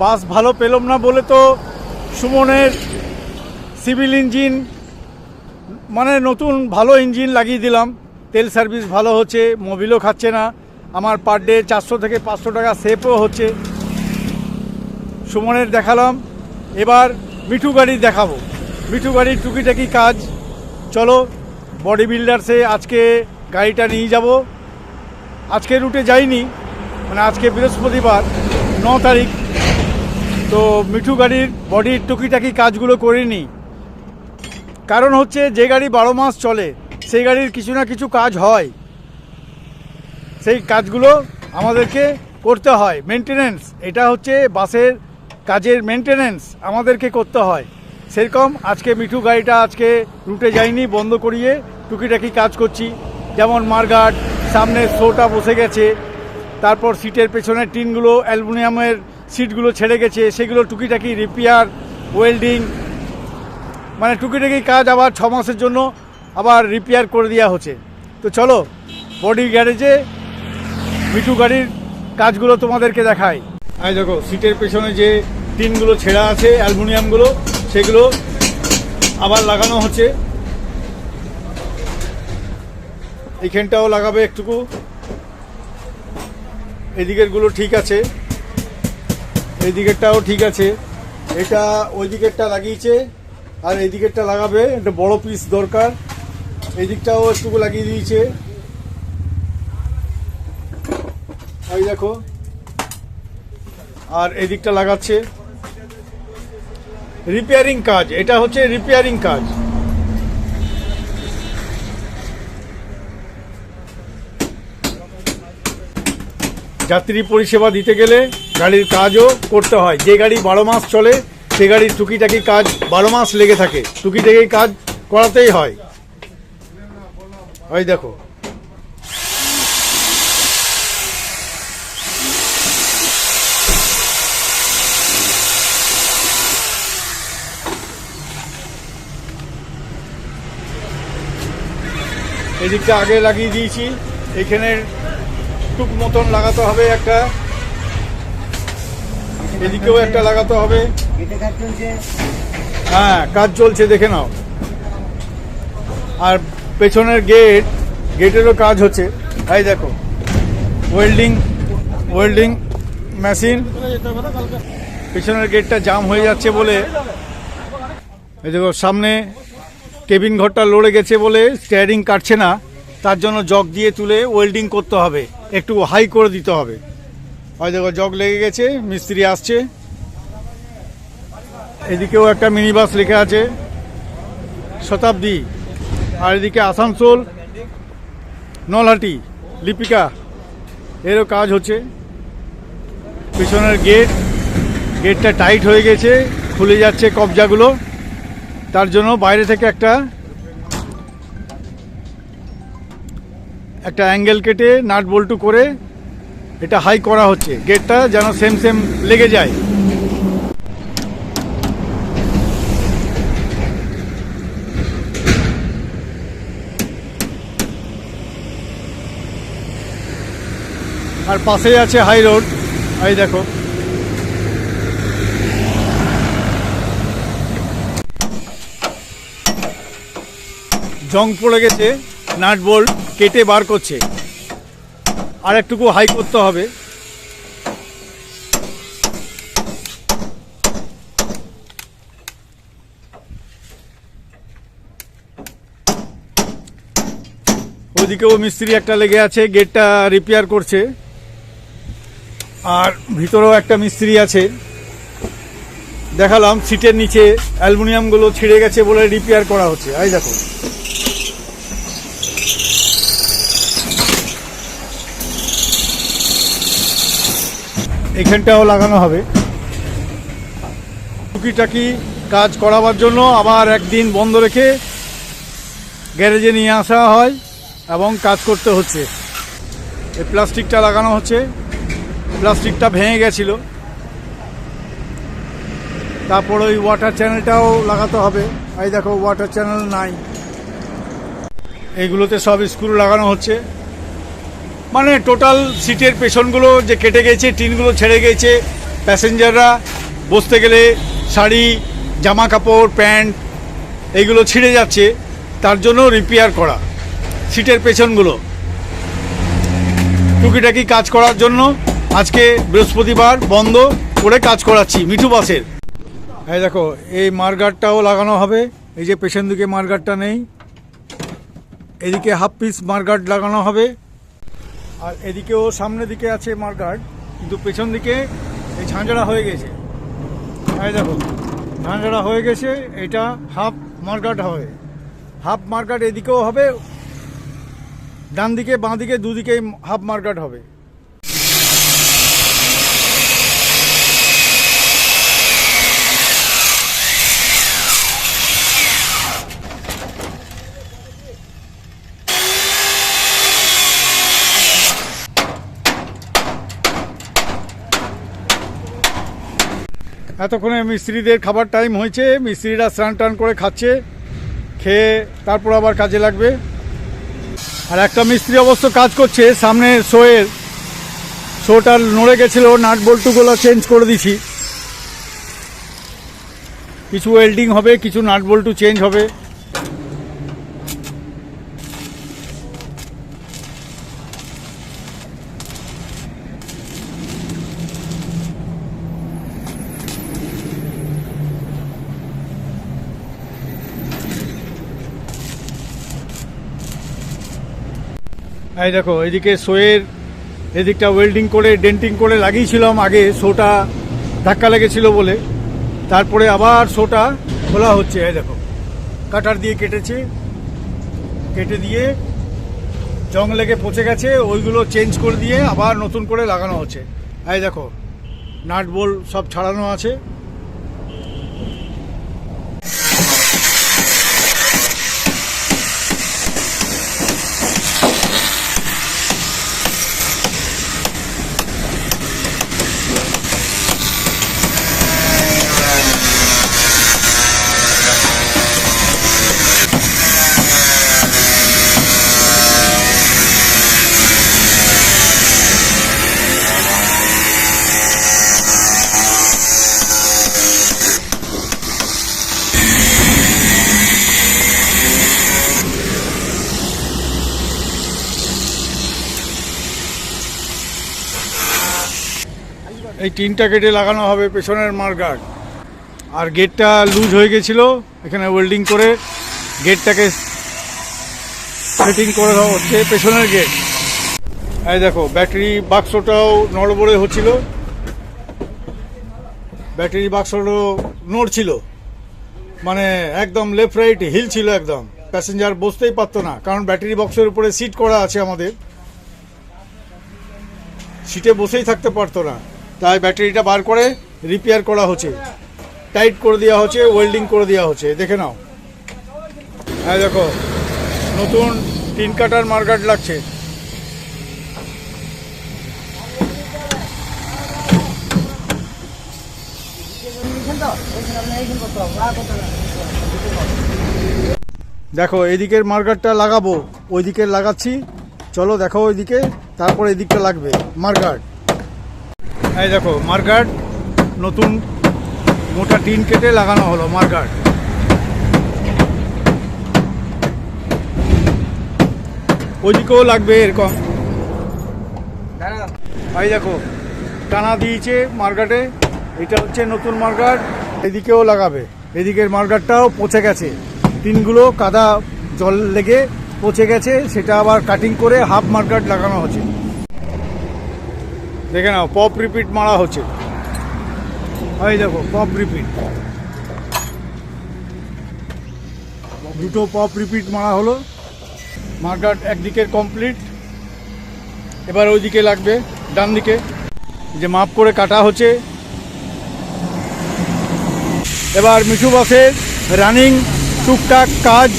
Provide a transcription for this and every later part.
বাস ভালো পেলাম না বলে তো সুমনের সিভিল ইঞ্জিন মানে নতুন ভালো ইঞ্জিন লাগিয়ে দিলাম। তেল সার্ভিস ভালো হচ্ছে, মোবিলও খাচ্ছে না। আমার পার ডে চারশো থেকে পাঁচশো টাকা সেভও হচ্ছে। সুমনের দেখালাম। এবার মিঠু গাড়ি দেখাবো। মিঠু গাড়ির টুকিটাকি কাজ। চলো বডি বিল্ডার্সে আজকে গাড়িটা নিয়ে যাব। আজকে রুটে যাইনি মানে আজকে বৃহস্পতিবার, ন তারিখ। তো মিঠু গাড়ির বডির টুকিটাকি কাজগুলো করিনি। কারণ হচ্ছে যে গাড়ি বারো মাস চলে, সেই গাড়ির কিছু না কিছু কাজ হয়। সেই কাজগুলো আমাদেরকে করতে হয়। মেনটেনেন্স এটা হচ্ছে বাসের কাজের মেনটেনেন্স আমাদেরকে করতে হয়। সেরকম আজকে মিঠু গাড়িটা আজকে রুটে যাইনি, বন্ধ করিয়ে টুকিটাকি কাজ করছি। যেমন মার্গাট সামনে শোটা বসে গেছে। তারপর সিটের পেছনের টিনগুলো অ্যালুমিনিয়ামের সিটগুলো ছেড়ে গেছে, সেগুলো টুকিটাকি রিপেয়ার ওয়েল্ডিং মানে টুকিটাকি কাজ আবার ছ মাসের জন্য আবার রিপেয়ার করে দেওয়া হচ্ছে। তো চলো বডি গ্যারেজে মিঠু গাড়ির কাজগুলো তোমাদেরকে দেখাই। এই দেখো সিটের পেছনে যে টিনগুলো ছেঁড়া আছে, অ্যালুমিনিয়ামগুলো, সেগুলো আবার লাগানো হচ্ছে। এইখানটাও লাগাবে একটুকু। এদিকেরগুলো ঠিক আছে। এই দিকেরটাও ঠিক আছে। এটা ওই দিকেরটা লাগিয়েছে, আর এই দিকেরটা লাগাবে, একটা বড় পিস দরকার। এই দিকটাও একটুকু লাগিয়ে দিয়েছে। এই দেখো। আর এই দিকটা লাগাচ্ছে। রিপেয়ারিং কাজ, এটা হচ্ছে রিপেয়ারিং কাজ। যাত্রী পরিষেবা দিতে গেলে গাড়ির কাজও করতে হয়। যে গাড়ি বারো মাস চলে, সে গাড়ির টুকিটাকি কাজ বারো মাস লেগে থাকে। টুকিটাকি কাজ করাতেই হয়। ওই দেখো। এদিকটা আগে লাগিয়ে দিয়েছি। এখানে টুক মতন লাগাতে হবে একটা। এদিকেও একটা লাগাতে হবে। হ্যাঁ কাজ চলছে, দেখে নাও। আর পেছনের গেট, গেটেরও কাজ হচ্ছে। এই দেখো ওয়েল্ডিং ওয়েল্ডিং মেশিন পেছনের গেটটা জাম হয়ে যাচ্ছে বলে। এই দেখো, সামনে কেবিন ঘরটা লড়ে গেছে বলে স্টিয়ারিং কাটছে না। তার জন্য জগ দিয়ে তুলে ওয়েল্ডিং করতে হবে। একটু হাই করে দিতে হবে। ওই দেখো, জগ লেগে গেছে, মিস্ত্রি আসছে। এদিকেও একটা মিনি বাস লেখা আছে, শতাব্দী। আর এদিকে আসানসোল, নলহাটি, লিপিকা। এরও কাজ হচ্ছে। পিছনের গেট গেটটা টাইট হয়ে গেছে, খুলে যাচ্ছে কবজাগুলো। তার জন্য বাইরে থেকে একটা একটা অ্যাঙ্গেল কেটে নাট বল্টু করে এটা হাই করা হচ্ছে। গেটটা যেন সেম সেম লেগে যায়। আর পাশেই আছে হাই রোড। এই দেখো। জং পড়ে গেছে নাট বোল্ট। কেটে বার করছে। আর একটুকু হাই করতে হবে। ওদিকেও মিস্ত্রি একটা লেগে আছে গেটটা রিপেয়ার করছে। আর ভিতরেও একটা মিস্ত্রি আছে। দেখালাম, সিটের নিচে অ্যালুমিনিয়ামগুলো ছিঁড়ে গেছে বলে রিপেয়ার করা হচ্ছে। এই দেখো। এখানটাও লাগানো হবে। টুকিটাকি কাজ করাবার জন্য আবার একদিন বন্ধ রেখে গ্যারেজে নিয়ে আসা হয় এবং কাজ করতে হচ্ছে। এই প্লাস্টিকটা লাগানো হচ্ছে। প্লাস্টিকটা ভেঙে গেছিল। তারপর ওই ওয়াটার চ্যানেলটাও লাগাতে হবে। এই দেখো ওয়াটার চ্যানেল নাই এইগুলোতে সব স্ক্রু লাগানো হচ্ছে। মানে টোটাল সিটের পেছনগুলো যে কেটে গেছে, টিনগুলো ছেড়ে গেছে প্যাসেঞ্জাররা বসতে গেলে শাড়ি জামা কাপড় প্যান্ট এইগুলো ছিঁড়ে যাচ্ছে, তার জন্য রিপেয়ার করা সিটের পেছনগুলো। টুকিটাকি কাজ করার জন্য আজকে বৃহস্পতিবার বন্ধ করে কাজ করাচ্ছি মিঠু বাসের। এই দেখো, এই মার্গারটাও লাগানো হবে, এই যে পেছন দিকে মার্গারটা নেই, এদিকে হাফ পিস মার্গার্ড লাগানো হবে। আর এদিকেও সামনের দিকে আছে মার্গার্ড কিন্তু পেছন দিকে এই ঝাঁঝরা হয়ে গেছে। এই দেখো, ঝাঁঝরা হয়ে গেছে, এটা হাফ মার্গার্ড হবে। হাফ মার্গার্ড এদিকেও হবে, ডান দিকে, বাঁ দিকে দুদিকে হাফ মার্গার্ড হবে। এতক্ষণে মিস্ত্রিদের খাবার টাইম হয়েছে, মিস্ত্রিরা স্নান টান করে খাচ্ছে, খেয়ে তারপর আবার কাজে লাগবে। আর একটা মিস্ত্রি অবশ্য কাজ করছে, সামনে শোয়ের। শোটা নড়ে গেছিল, নাট বল্টুগুলো চেঞ্জ করে দিছি। কিছু ওয়েল্ডিং হবে, কিছু নাট বল্টু চেঞ্জ হবে। এই দেখো, এদিকে শোয়ের এদিকটা ওয়েল্ডিং করে ডেন্টিং করে লাগিয়েছিলাম আগে, শোটা ধাক্কা লেগেছিল বলে। তারপরে আবার শোটা খোলা হচ্ছে, এই দেখো। কাটার দিয়ে কেটেছে, কেটে দিয়ে জং লেগে পচে গেছে, ওইগুলো চেঞ্জ করে দিয়ে আবার নতুন করে লাগানো হচ্ছে। এই দেখো, নাট বোল সব ছাড়ানো আছে। এই টিনটা কেটে লাগানো হবে, পেছনের মার্গার্ড আর গেটটা লুজ হয়ে গেছিল, এখানে ওয়েল্ডিং করে গেটটাকে সেটিং করে দেওয়া হচ্ছে পেছনের গেট এই দেখো ব্যাটারি বাক্সটাও নড়বড়ে হচ্ছিল। ব্যাটারি বাক্সটাও নড়ছিল। মানে একদম লেফট রাইট হিল ছিল একদম। প্যাসেঞ্জার বসতেই পারতো না, কারণ ব্যাটারি বক্সের উপরে সিট করা আছে আমাদের। সিটে বসেই থাকতে পারতো না। তাই ব্যাটারিটা বার করে রিপেয়ার করা হচ্ছে। টাইট করে দেওয়া হচ্ছে ওয়েল্ডিং করে দেওয়া হচ্ছে। দেখে নাও। হ্যাঁ দেখো। নতুন তিন কাটার মার্কাট লাগছে। দেখো এদিকের মার্কারটা লাগাবো ওই দিকে লাগাচ্ছি। চলো দেখো ওইদিকে, তারপর এদিকটা লাগবে মার্কার এই দেখো মার্কার নতুন মোটা টিন কেটে লাগানো হলো, মার্গার্ড। ওইদিকেও লাগবে এরকম। এই দেখো, টানা দিয়েছে মার্কাটে এটা হচ্ছে নতুন মার্কাট এদিকেও লাগাবে। এদিকের মার্কাটটাও পচে গেছে। টিনগুলো কাদা জল লেগে পচে গেছে, সেটা আবার কাটিং করে হাফ মার্কাট লাগানো হচ্ছে। দেখে নাও পপ রিপিট মারা হচ্ছে। এই দেখো পপ রিপিট দুটো পপ রিপিট মারা হলো। মার্কাট একদিকের কমপ্লিট এবার ওইদিকে লাগবে ডান দিকে যে মাপ করে কাটা হচ্ছে। এবার মিঠু বাসের রানিং টুকটাক কাজ।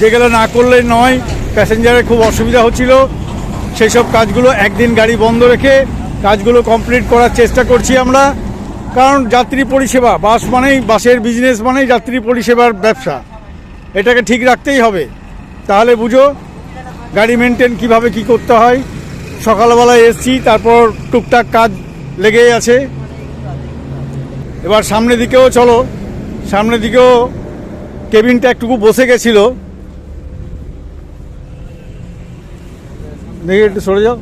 যেগুলো না করলে নয়, প্যাসেঞ্জারের খুব অসুবিধা হচ্ছিল। সেই সব কাজগুলো একদিন গাড়ি বন্ধ রেখে কাজগুলো কমপ্লিট করার চেষ্টা করছি আমরা। কারণ যাত্রী পরিষেবা, বাস মানেই, বাসের বিজনেস মানেই যাত্রী পরিষেবার ব্যবসা। এটাকে ঠিক রাখতেই হবে। তাহলে বুঝো, গাড়ি মেনটেন কীভাবে কি করতে হয়। সকালবেলায় এসছি, তারপর টুকটাক কাজ লেগেই আছে। এবার সামনে দিকেও চলো। সামনের দিকেও কেবিনটা একটুকু বসে গেছিল। দেখি একটু সরে যাও।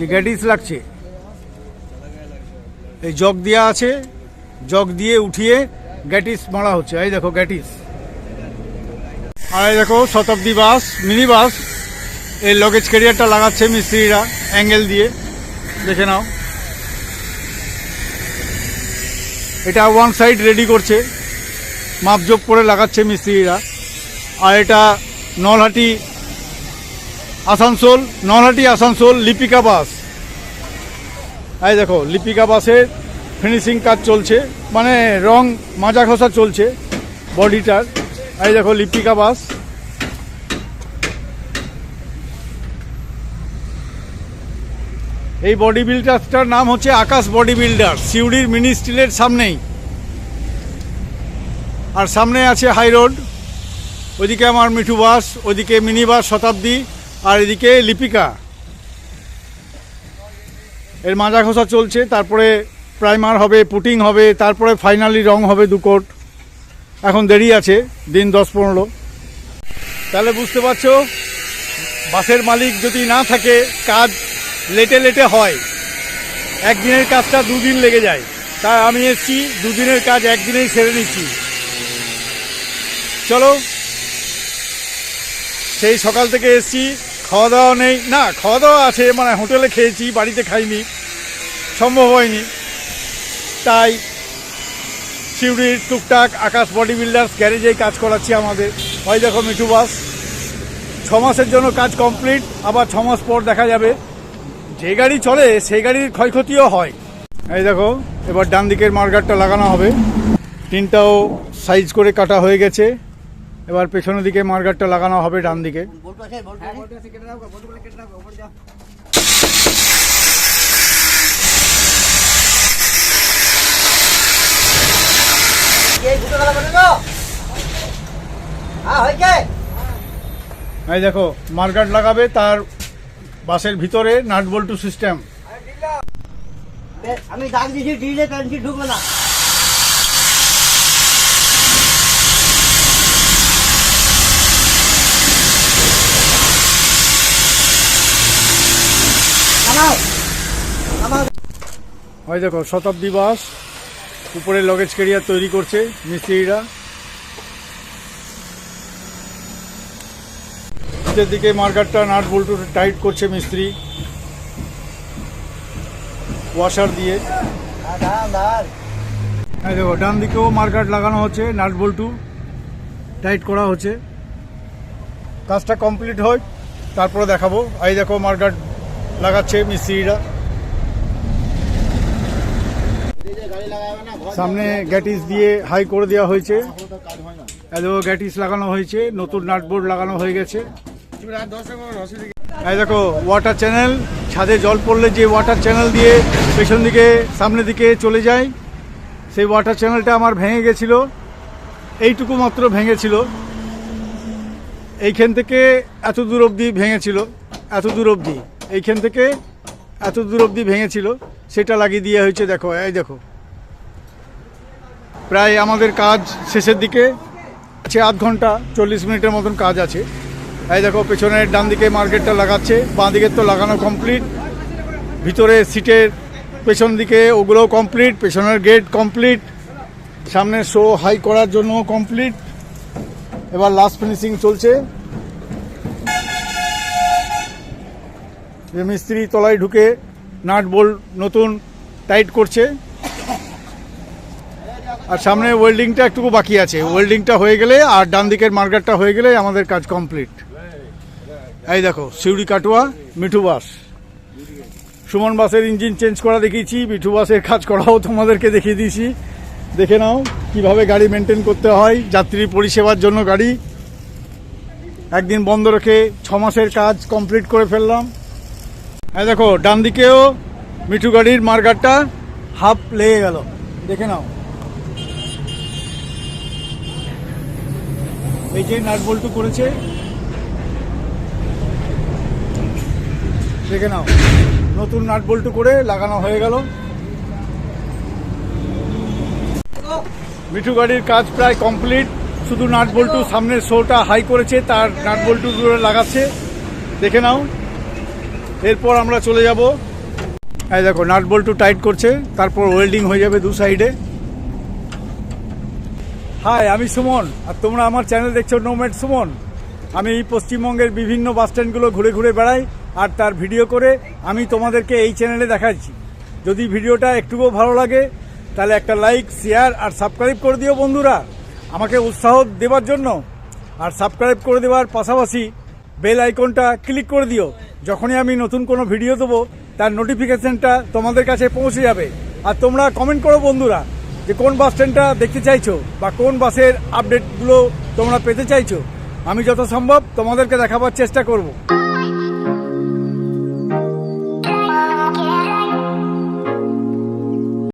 যে লাগছে। এই জগ দেওয়া আছে, জগ দিয়ে উঠিয়ে গ্যাটিস মারা হচ্ছে। এই দেখো গ্যাটিস আর এই দেখো শতাব্দী বাস, মিনি বাস, এই লগেজ ক্যারিয়ারটা লাগাচ্ছে মিস্ত্রিরা অ্যাঙ্গেল দিয়ে। দেখে নাও। এটা ওয়ান সাইড রেডি করছে। মাপজোপ করে লাগাচ্ছে মিস্ত্রিরা। আর এটা নলহাটি আসানসোল, নলহাটি, আসানসোল, লিপিকা বাস। এই দেখো, লিপিকা বাসের ফিনিশিং কাজ চলছে মানে রং মাজা ঘষা চলছে, বডিটার। এই দেখো, লিপিকা বাস। এই বডি বিল্ডারটার নাম হচ্ছে আকাশ বডি বিল্ডার সিউড়ির মিনি স্টিলের সামনেই। আর সামনে আছে হাই রোড ওইদিকে আমার মিঠু বাস, ওইদিকে মিনি বাস শতাব্দী। আর এদিকে লিপিকা। এর মাজা ঘষা চলছে, তারপরে প্রাইমার হবে, পুটিং হবে, তারপরে ফাইনালি রং হবে দু কোট। এখন দেরি আছে, দিন দশ পনেরো। তাহলে বুঝতে পারছ, বাসের মালিক যদি না থাকে, কাজ লেটে লেটে হয়। একদিনের কাজটা দুদিন লেগে যায়। তাই আমি এসছি, দুদিনের কাজ একদিনেই সেরে নিচ্ছি। চলো, সেই সকাল থেকে এসছি। খাওয়া দাওয়া নেই। না খাওয়া দাওয়া আছে মানে হোটেলে খেয়েছি, বাড়িতে খাইনি, সম্ভব হয়নি। তাই শিউড়ির টুকটাক আকাশ বডি বিল্ডার্স গ্যারেজেই কাজ করাচ্ছি আমাদের। হয় দেখো মিঠু বাস। ছ মাসের জন্য কাজ কমপ্লিট, আবার ছ মাস পর দেখা যাবে। যে গাড়ি চলে, সেই গাড়ির ক্ষয়ক্ষতিও হয়। এই দেখো, এবার ডান দিকের মার্গারটা লাগানো হবে। তিনটাও সাইজ করে কাটা হয়ে গেছে। এবার পেছনের দিকে মার্গারটা লাগানো হবে ডান দিকে। এই দেখো, মার্গার লাগাবে তার বাসের ভিতরে নাট বল্টু সিস্টেম। আমি দাগ দিয়েছি ডিলে ঢুকবে না। ওই দেখো, শতাব্দী বাস উপরে লগেজ ক্যারিয়ার তৈরি করছে মিস্ত্রিরা। নিচের দিকে মার্কারটা, নাট বল্টু টাইট করছে মিস্ত্রি। ওয়াশার দিয়ে। দাঁড়ান দেখো, ডান দিকেও মার্কার লাগানো হচ্ছে, নাট বল্টু টাইট করা হচ্ছে। কাজটা কমপ্লিট হয়, তারপরে দেখাবো। এই দেখো, মার্কার লাগাচ্ছে মিস্ত্রিরা। সামনে গ্যাটিস দিয়ে হাই করে দেওয়া হয়েছে। এই গ্যাটিস লাগানো হয়েছে, নতুন নাটবোর্ড লাগানো হয়ে গেছে। দেখো ওয়াটার চ্যানেল ছাদে জল পড়লে যে ওয়াটার চ্যানেল দিয়ে পেছন দিকে, সামনের দিকে চলে যায়, সেই ওয়াটার চ্যানেলটা আমার ভেঙে গেছিল। এইটুকু মাত্র ভেঙেছিল। এইখান থেকে এত দূর অবধি ভেঙেছিল, এত দূর অবধি। এইখান থেকে এত দূর অবধি ভেঙেছিল, সেটা লাগিয়ে দিয়ে হয়েছে, দেখো, এই দেখো। প্রায় আমাদের কাজ শেষের দিকে, আছে আধ ঘণ্টা, চল্লিশ মিনিটের মতন কাজ আছে। এই দেখো, পেছনের ডান দিকে মার্কেটটা লাগাচ্ছে, বাঁ দিকের তো লাগানো কমপ্লিট। ভিতরে সিটের পেছন দিকে ওগুলোও কমপ্লিট, পেছনের গেট কমপ্লিট। সামনে শো হাই করার জন্য কমপ্লিট। এবার লাস্ট ফিনিশিং চলছে। যে মিস্ত্রি তলায় ঢুকে নাট বোল্ট নতুন টাইট করছে। আর সামনে ওয়েল্ডিংটা একটুকু বাকি আছে। ওয়েল্ডিংটা হয়ে গেলে আর ডান দিকের মার্কেটটা হয়ে গেলে আমাদের কাজ কমপ্লিট। এই দেখো, সিউড়ি কাটুয়া, মিঠু বাস। সুমন বাসের ইঞ্জিন চেঞ্জ করা দেখিয়েছি, মিঠু বাসের কাজ করাও তোমাদেরকে দেখিয়ে দিয়েছি। দেখে নাও কীভাবে গাড়ি মেনটেন করতে হয়, যাত্রী পরিষেবার জন্য গাড়ি। একদিন বন্ধ রেখে ছ মাসের কাজ কমপ্লিট করে ফেললাম। এই দেখো, ডান দিকেও মিঠু গাড়ির মার্গারটা হাফ লেগে গেল। দেখে নাও। এই যে নাট বল্টু করেছে। দেখে নাও। নতুন নাট বল্টু করে লাগানো হয়ে গেল। মিঠু গাড়ির কাজ প্রায় কমপ্লিট। শুধু নাট বল্টু সামনের শোটা হাই করেছে, তার নাট বল্টুগুলো লাগাচ্ছে। দেখে নাও। এরপর আমরা চলে যাব। এই দেখো, নাট বল্টু টাইট করছে, তারপর ওয়েল্ডিং হয়ে যাবে দু সাইডে হাই আমি সুমন, আর তোমরা আমার চ্যানেল দেখছ নোমেট সুমন। আমি পশ্চিমবঙ্গের বিভিন্ন বাস স্ট্যান্ডগুলো ঘুরে ঘুরে বেড়াই, আর তার ভিডিও করে আমি তোমাদেরকে এই চ্যানেলে দেখাচ্ছি। যদি ভিডিওটা একটুকুও ভালো লাগে, তাহলে একটা লাইক শেয়ার আর সাবস্ক্রাইব করে দিও বন্ধুরা। আমাকে উৎসাহ দেওয়ার জন্য, আর সাবস্ক্রাইব করে দেওয়ার পাশাপাশি বেল আইকনটা ক্লিক করে দিও। যখনই আমি নতুন কোনো ভিডিও দেবো, তার নোটিফিকেশনটা তোমাদের কাছে পৌঁছে যাবে। আর তোমরা কমেন্ট করো বন্ধুরা, যে কোন বাস স্ট্যান্ডটা দেখতে চাইছো বা কোন বাসের আপডেটগুলো তোমরা পেতে চাইছো। আমি যত সম্ভব তোমাদেরকে দেখাবার চেষ্টা করব।